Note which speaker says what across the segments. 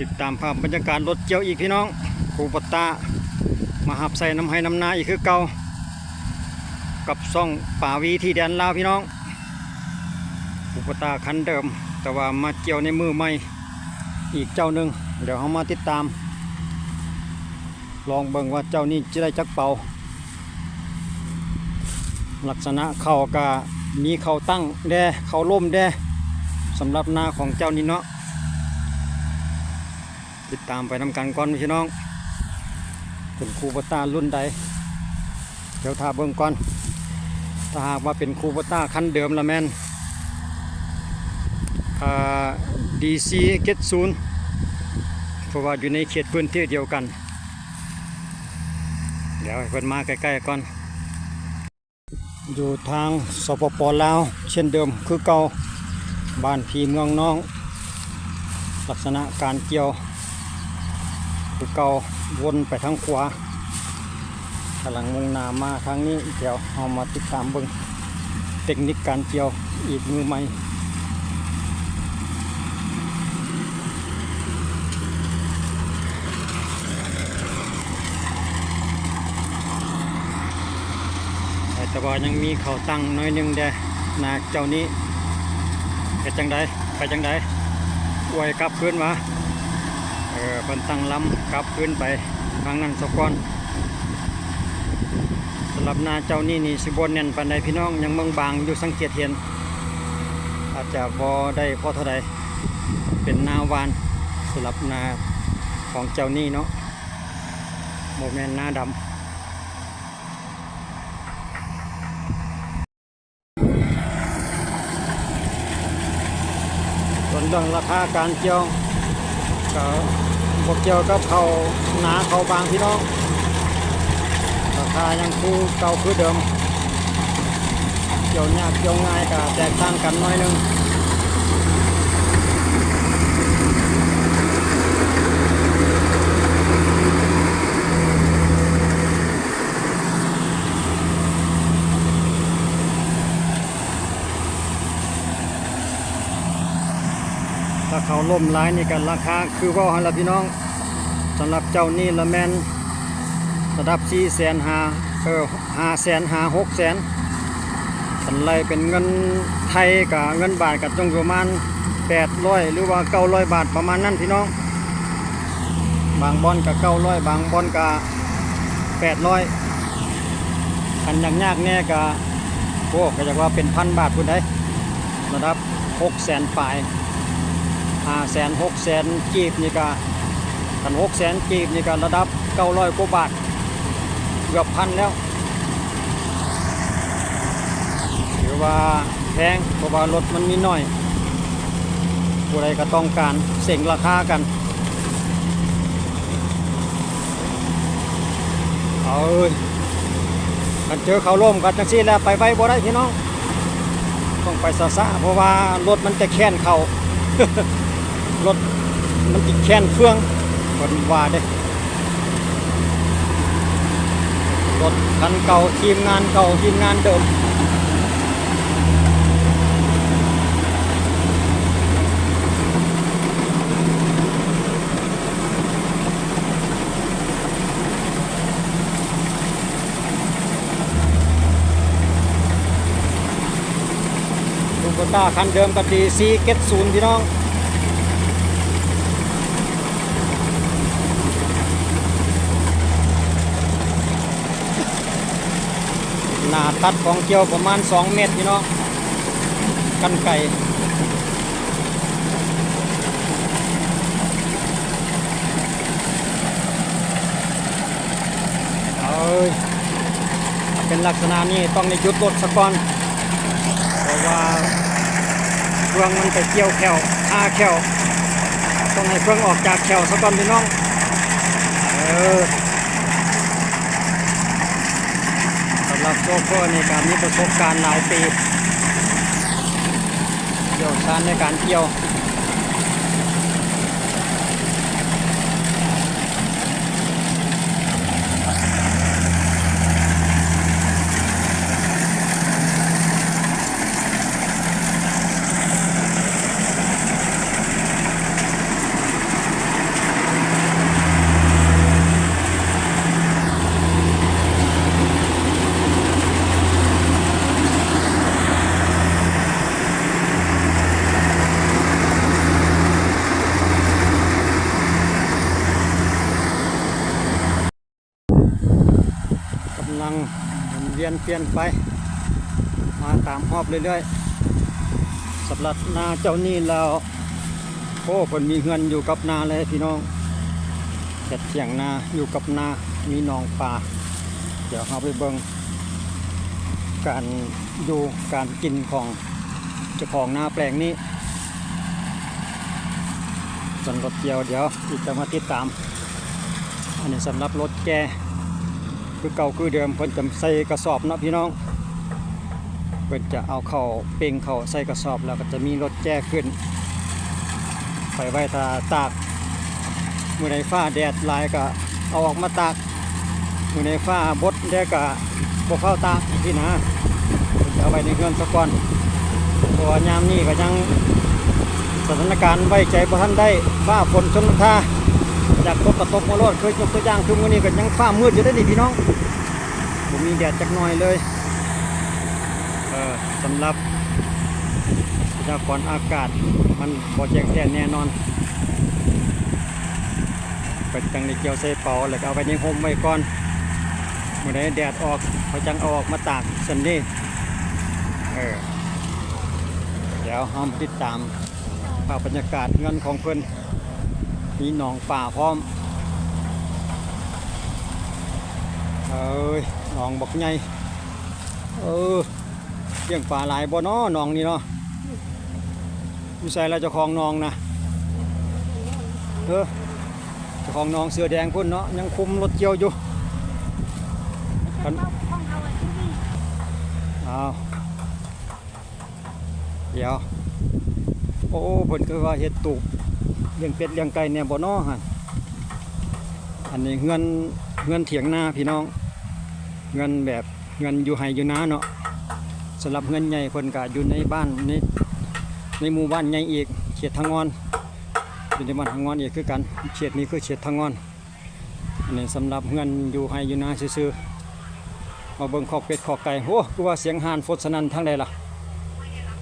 Speaker 1: ติดตามภาพบรรยากาศรถเกี่ยวอีกพี่น้องครูปตามาหับใส่น้ำให้น้ำนาอีกคือเก่ากับซ่องป่าวีที่แดนลาวพี่น้องครูปตาคันเดิม แต่ว่ามาเกี่ยวในมือใหม่อีกเจ้าหนึ่งเดี๋ยวเรามาติดตาม ลองเบิ่งว่าเจ้านี้จะได้จักเป่า ลักษณะเข่ากะมีเข่าตั้งแดเข่าล่มแดสำหรับนาของเจ้านี่เนาะ ติดตามไปนำกันก่อนพี่น้องเป็นครูปตารุ่นใดเดี๋ยวท่าเบิ่งก่อน ถ้าหากว่าเป็นครูปตาคันเดิมละแมนดีซีเกตศูนย์เพราะว่าอยู่ในเขตพื้นที่เดียวกัน เดี๋ยวเพิ่นมาใกล้ๆก่อน อยู่ทางสปปลาว เช่นเดิมคือเก่าบ้านพีเมืองน้อง ลักษณะการเกี่ยว คือเก่าวนไปทางขวากำลังมุ่งหน้ามาทางนี้เดี๋ยวเอามาติดตามเบิ่งเทคนิคการเกี่ยวอีกมือใหม่แต่ว่ายังมีเขาตั้งน้อยนึงเด้นาเจ้านี้เฮ็ดจังไดไปจังไดอวยกลับคืนมา เออเพิ่นตั้งลำกลับขึ้นไปทางนั้นสะก่อนสำหรับนาเจ้านี่นี่สิบนแน่นปานใดพี่น้องยังเมืองบางอยู่สังเกตเห็น อาจจะบอได้พอเท่าใดเป็นนาวานสำหรับนาของเจ้านี่เนาะโมเมนนาดำส่วนเรื่องราคาการเกี่ยว ก็บกเกี่ยวกับเขาหนาเขาบางพี่น้องราคายังคู่เก่าคือเดิม เกี่ยวยากเกี่ยวง่ายกับแตกต่างกันน้อยนึง ถ้าเขาล่มร้ายนี่กันราคาคือว่าหันละพี่น้องสำหรับเจ้านี่ละแมนระดับสี่แสนหาเออหาแสนหาหกแสนสันไลเป็นเงินไทยกับเงินบาทกับจงประมาณแปดร้อยหรือว่าเก้าร้อยบาทประมาณนั้นพี่น้อง บางบอนกับเก้าร้อยบางบอนกับแปดร้อยคันยากยากแน่กับโอ้ก็จะว่าเป็นพันบาทพุ่นได้ระดับหกแสนปลาย ห้าแสนหกแสนกีบนี่ก็กันหกแสนกีบนี่ก็ระดับเก้าร้อยกว่าบาทเกือบพันแล้วถือว่าแพงเพราะว่ารถมันมีน้อยผู้ใดก็ต้องการเส่งราคากัน เอาเอ้ยกันเจอเขาล่มกันจังซี่แล้วไปไว้บ่ได้พี่น้อง ต้องไปซาๆเพราะว่ารถมันจะแค้นเขา รถมันติดแค้นเครื่องคนว่าเด้รถคันเก่าทีมงานเก่าทีมงานเดิมลูกโบต้าคันเดิมกับดีซีเก็ตศูนย์พี่น้อง หนาตัดของเกี่ยวประมาณ 2 เมตรพี่น้องกันไก่เอ้ยถ้าเป็นลักษณะนี้ต้องในยุดรถสะก่อนเพราะว่าเครื่องมันไปเกี่ยวแขวอาแขวต้องให้เครื่องออกจากแขวสะก่อนพี่น้องเออ สำห รับโชเฟอร์ในการมีประสบการณ์หลายปีเกี่ยวชานในการเที่ยว เลังหมุนเวียนเปลี่ยนไป มาตามหอบเรื่อยๆสำหรับนาเจ้านี่แล้วโอ้เพิ่นมีเงินอยู่กับนาเลยพี่น้องเฮ็ดเถียงนาอยู่กับนา มีหนองป่า เดี๋ยวเราไปเบิ่งการดูการกินของเจ้าของนาแปลงนี้ส่วนรถเกี่ยวเดี๋ยวอีกจะมาติดตาม อันนี้สำหรับรถแก คือเก่าคือเดิมเพิ่นจะใส่กระสอบเนาะพี่น้องเพิ่นจะเอาเข้าเป่งเข้าใส่กระสอบแล้วก็จะมีรถแจ้ขึ้นไปไว้ตาตากมือใดฟ้าแดดลายก็เอาออกมาตากมือใดฟ้าบดแดดก็บ่เข้าตากที่นะเพิ่นจะเอาไว้ในเรื่อนซะก่อนเพราะว่ายามนี้ก็ยังสถานการณ์ไว้ใจบ่ทันได้ฟ้าฝนชนท่า อยากตกก็ตกมาโลดเคยยกตัวอย่างคือมื้อนี้ก็ยังฟ้ามืดอยู่ได้อนี่พี่น้องบ่มีแดดจักหน่อยเลยเออสำหรับพยากรณ์อากาศมันบ่แจ้งแจ้งแน่นอนเปิดจังในเกี่ยวใส่เป๋าแล้วเอาไว้ในห่มไว้ก่อนเมื่อใดแดดออกเขาจังเอาออกมาตากสันนี่เออเดี๋ยวห้ามติดตามภาพบรรยากาศเงินของเพิ่อน มีหนองป่าพร้อมเอ้ยหนองบักใหญ่เออเลี้ยงปลาหลายบ่เนาะหนองนี่เนาะอยู่ใส่แล้วเจ้าของหนองนะเออจ้าของหนองเสือแดงพุ่นเนาะยังคุมรถเกี่ยวอยู่กันเอาเดี๋ยว โอ้เพิ่นคือว่าเฮ็ดตูบ เลี้ยงเป็ดเลี้ยงไก่เนี่ยบ่เนาะหั่นอันนี้เงินเงินเถียงนาพี่น้อง เงินแบบเงินอยู่ไห้อยู่นาเนาะสำหรับเงินใหญ่เพิ่นก็อยู่ในบ้านในในหมู่บ้านใหญ่อีกเขตทางงอนอยู่ในบ้านทางงอนอีกคือกันเขตนี้คือเขตทางงอนอันนี้สำหรับเงินอยู่ให้อยู่นาซื่อๆมาเบิ่งขอกเป็ดขอกไก่โอ้คือว่าเสียงห่านฟดสนันทางใดล่ะ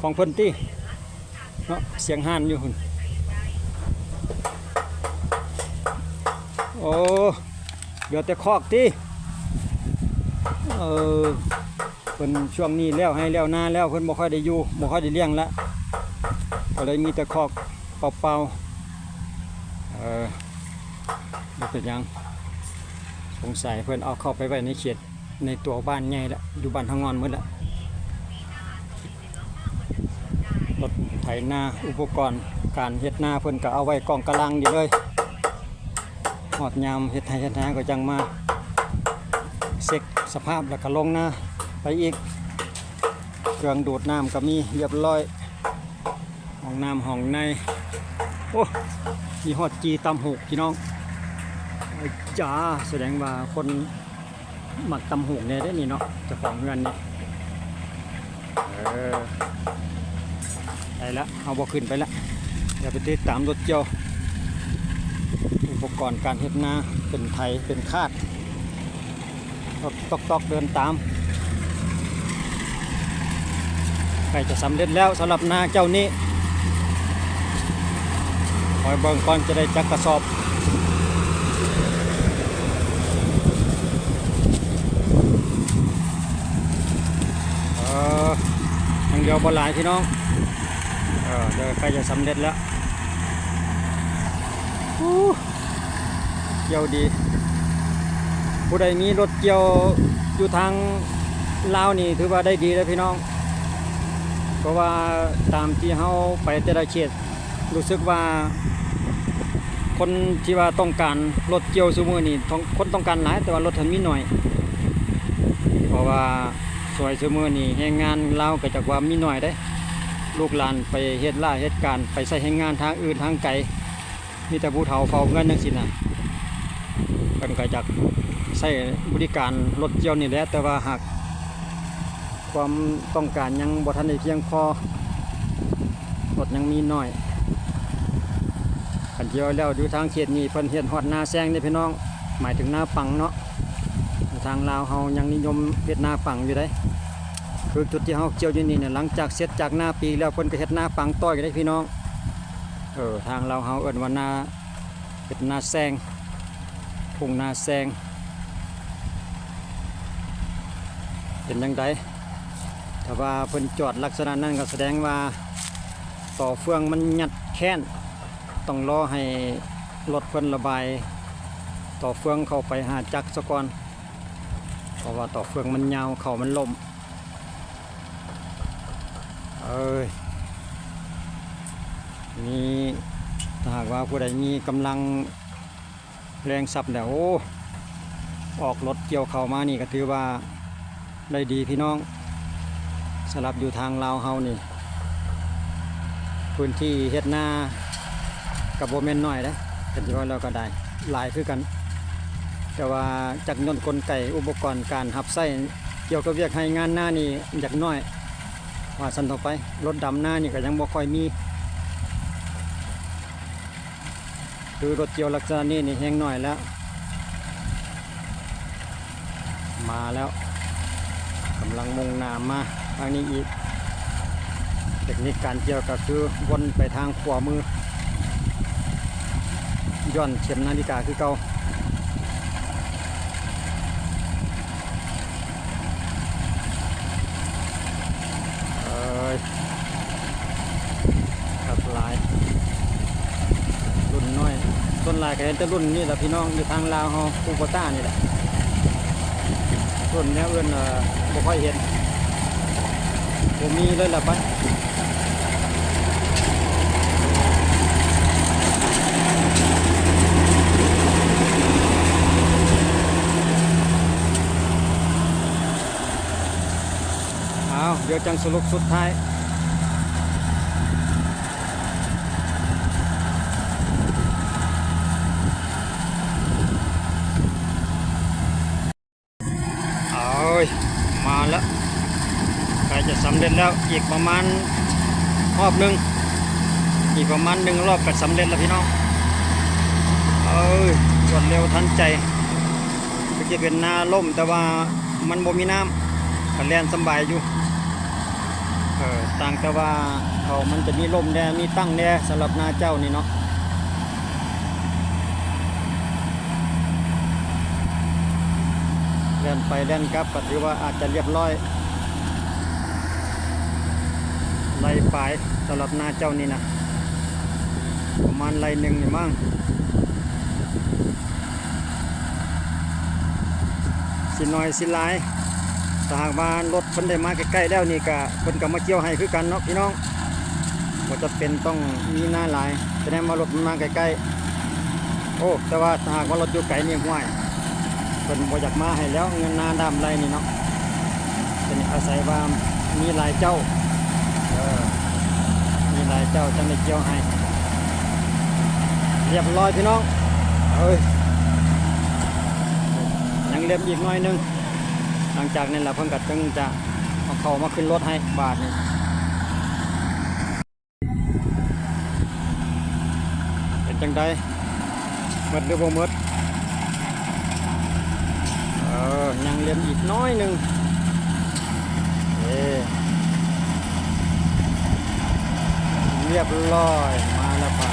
Speaker 1: ของเพิ่นติเนาะเสียงห่านอยู่หุ่น อ้เดี๋ยวแต่คอกติเออเพิ่นช่วงนี้แล้วให้แล้วหน้าแล้วเพิ่นบ่ค่อยได้อยู่บ่ค่อยได้เลี้ยงละก็เลยมีแต่คอกเปล่าๆเออบ่เป็นหยังสงสัยเพิ่นเอาเข้าไปไว้ในเขตในตัวบ้านใหญ่ละอยู่บ้านทางงอนหมดละรถไถนาอุปกรณ์การเฮ็ดนาเพิ่นก็เอาไว้กองกำลังอยู่เลย หอดยามเฮ็ดไถเฮ็ดนาก็จังมาเช็คสภาพแล้วก็ลงนาไปอีก เครื่องดูดน้ำก็มีเรียบร้อยห้องน้ำห้องในโอ้มีฮอดจีตำหกพี่น้องจ้าแสดงว่าคนหมักตำหกเนี่ยได้นี่เนาะจะของเงินนี่เออได้ละเอาบ่ขึ้นไปละเดี๋ยวไปติดตามรถเจียว อุปกรณ์การเฮ็ดนาเป็นไทยเป็นคาดรถตอกตอกเดินตามใกล้จะสำเร็จแล้วสำหรับนาเจ้านี้คอยเบิ่งก่อนจะได้จักกระสอบเออยังเดียวบอลายพี่น้องเออเดี๋ยวใกล้จะสำเร็จแล้วอู้ เกี่ยวดี ผู้ใดมีรถเกี่ยวอยู่ทางลาวนี่ถือว่าได้ดีเลยพี่น้อง เพราะว่าตามที่เขาไปแต่ละเขตรู้สึกว่า คนที่ว่าต้องการรถเกี่ยวซูมือนี่คนต้องการหลายแต่ว่ารถทันมีหน่อย เพราะว่าสวยซูมือนี่แรงงานลาวก็จากว่ามีหน่อยได้ ลูกหลานไปเฮ็ดล่าเฮ็ดการไปใส่แรงงานทางอื่นทางไกลมีแต่ผู้เฒ่าเฝ้าเงินจังซี่น่ะ เพิ่นก็จากใช้บริการรถเกี่ยวนี่แหละแต่ว่าหากความต้องการยังบ่ทันได้เพียงพอรถยังมีน้อยขันเจียวแล้วอยู่ทางเขตนี้เพิ่นเฮ็ดฮอดนาแซงนี่พี่น้อง หมายถึงนาปังเนาะทางลาวเฮายังนิยมเฮ็ดนาปังอยู่ได้คือจุดที่เฮาเกี่ยวอยู่นี่เนี่ยหลังจากเสร็จจากนาปีแล้วเพิ่นก็เฮ็ดนาปังต่ออยู่ได้พี่น้องเออทางเราวเฮาเอิ้นว่านาเฮ็ดนาแซง ทุ่งนาแซง เป็นยังไงถ้าว่าเพิ่นจอดลักษณะนั้นก็แสดงว่าต่อเฟืองมันหยัดแค้นต้องรอให้รถเพิ่นระบาย ต่อเฟืองเข้าไปหาจักรซะก่อนเพราะว่าต่อเฟืองมันยาวเข่ามันล่มเอ้ยนี่ถ้าหากว่าผู้ใดมีกำลัง แรงสับแล้วโอ้ออกรถเกี่ยวเข้ามานี่ก็ถือว่าได้ดีพี่น้องสำหรับอยู่ทางลาวเฮานี่พื้นที่เฮ็ดหน้ากับโบแมนน้อยเด้กันที่ว่าเราก็ได้หลายคือกัน แต่ว่าจักรยนต์กลไกอุปกรณ์การหับไส้เกี่ยวกับเวียกให้งานหน้านี่อยากน้อยว่าสันต่อไปรถดำหน้านี่ก็ยังบ่ค่อยมี คือรถเกี่ยวลักษณะนี้นี่แห้งน้อยแล้ว มาแล้วกำลังมุ่งหน้ามาทางนี้อีกเทคนิคการเกี่ยวก็คือวนไปทางขวามือ ย้อนเข็มนาฬิกาคือเก่าเอ้ยครับหลาย รุ่นน้อย ต้นลายก็เห็นแต่รุ่นนี่แหละพี่น้องอยู่ทางลาวเฮาคูโบต้านี่แหละรุ่นนี้เอื้นเอ่อบ่ค่อยเห็นผมมีเลยล่ะไปเอาเดี๋ยวจังสรุปสุดท้าย เอาเว้ยมาแล้วใกล้จะสำเร็จ แล้วอีกประมาณรอบหนึ่งอีกประมาณหนึ่งรอบก็สำเร็จแล้วพี่น้องเอ้ยรวดเร็วทันใจก็จะเป็นนาล่มแต่ว่ามันบ่มีน้ำก็แล่นสบายอยู่เออต่างแต่ว่าเขามันจะมีล่มแดมีตั้งแดสำหรับนาเจ้านี่เนาะเล่นไปเล่นกลับก็ถือว่าอาจจะเรียบร้อย ไล่ปลายสำหรับหน้าเจ้านี่นะประมาณไล่หนึ่งอย่มั่งสิน้อยสิหลายถ้าหากว่ารถเพิ่นได้มาใกล้ๆแล้วนี่ก็เพิ่นก็มาเกี่ยวให้คือกันเนาะพี่น้องบ่จะเป็นต้องมีหน้าหลายแสดงว่ารถมันมาใกล้ๆโอ้แต่ว่าถ้าหากว่ารถอยู่ไกลนี่ห่วยเพิ่นบ่อยากมาให้แล้วเงินนาดำไรนี่เนาะเป็นอาศัยว่ามีหลายเจ้า มีหลายเจ้าจะไม่เกี่ยวให้ เรียบร้อยพี่น้องเอ้ยยังเรียบอีกหน่อยหนึง หลังจากนั้นแหละเพิ่นก็จึงจะเอาเข้ามาขึ้นรถให้บาทนี่เป็นจังไดหมดหรือบ่หมดเออยังเรียนอีกน้อยหนึ่งเอ เรียบร้อยมาแล้วป่ะ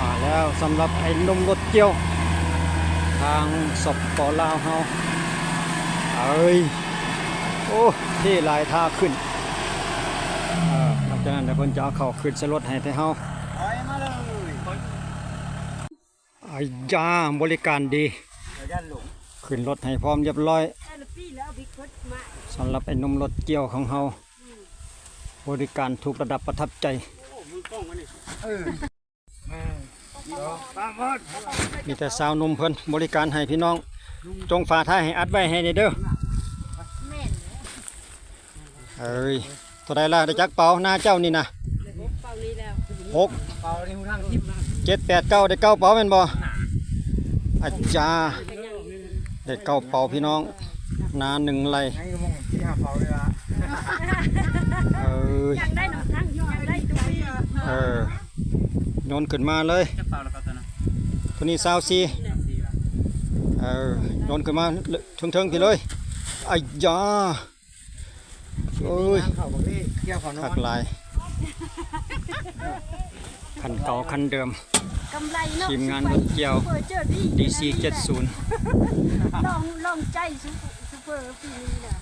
Speaker 1: มาแล้วสำหรับไอ้นมรถเกี่ยว ทางสปปลาวเฮาเอ้ยโอ้ที่ลายท่าขึ้นเออหลังจากนั้นเดี๋ยวเพิ่นจะเอาเข้าขึ้นสรถให้แต่เฮา
Speaker 2: ถอยมาเลย
Speaker 1: ไอ้ยาบริการดี ขึ้นรถให้พร้อมเรียบร้อย สำหรับไอ้นมรถเกี่ยวของเฮาบริการถูกระดับประทับใจ
Speaker 2: มี
Speaker 1: แต่สาวนมเพิ่นบริการให้พี่น้อง จงฝาท้ายให้อัดไว้ให้เด้อเอ้ยเท่าใดล่ะได้จักเป๋าหน้าเจ้านี่นะหก
Speaker 2: เจ็
Speaker 1: ดแปดเก้าได้เก้าเป๋าแม่นบ่อาจารย์ได้เก้าเป๋าพี่น้อง นาหนึ่งไร
Speaker 2: ไงก็มองที่หาเป่าเลยละ
Speaker 1: เอ้ย
Speaker 3: อยากได้หนังทั้งอยากได้ตัวนี้
Speaker 1: เออโยนขึ้นมาเลย
Speaker 2: จะเป่าแล้วก็ตอนนั้น
Speaker 1: ตัวนี้ซาวซี
Speaker 2: ดีละ
Speaker 1: เออโยนขึ้นมาเทิงๆพี่เลยไอ้ยาเอ้ย
Speaker 2: น้ำเข่าบอกที่เกี่ยวเขานอ
Speaker 1: หั
Speaker 2: น
Speaker 1: กหลายคันเก่าคันเดิม
Speaker 3: กำไรเนาะ
Speaker 1: ทีมงานรถเกี่ยว
Speaker 3: ซูเปอร์เจอร์ดี
Speaker 1: DC 70
Speaker 3: ลองลองใจซูซู เปอร์ปีนี้น่ะ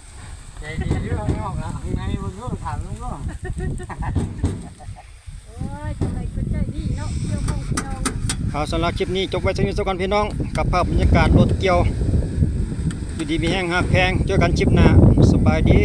Speaker 2: ใจดีเรื่องนอกอะไงบนนู้นถามลุงก็
Speaker 3: โอ้ยทำไมคนใจดีเนาะเกี่ยวของพี่ย
Speaker 1: วข่าวสารับคลิปนี้จบไว้สักนิดสักก่อนพี่น้อง กับภาพบรรยากาศรถเกี่ยวอยู่ดีมีแห้งหักแพงเจอกันคลิปหน้าสบายดี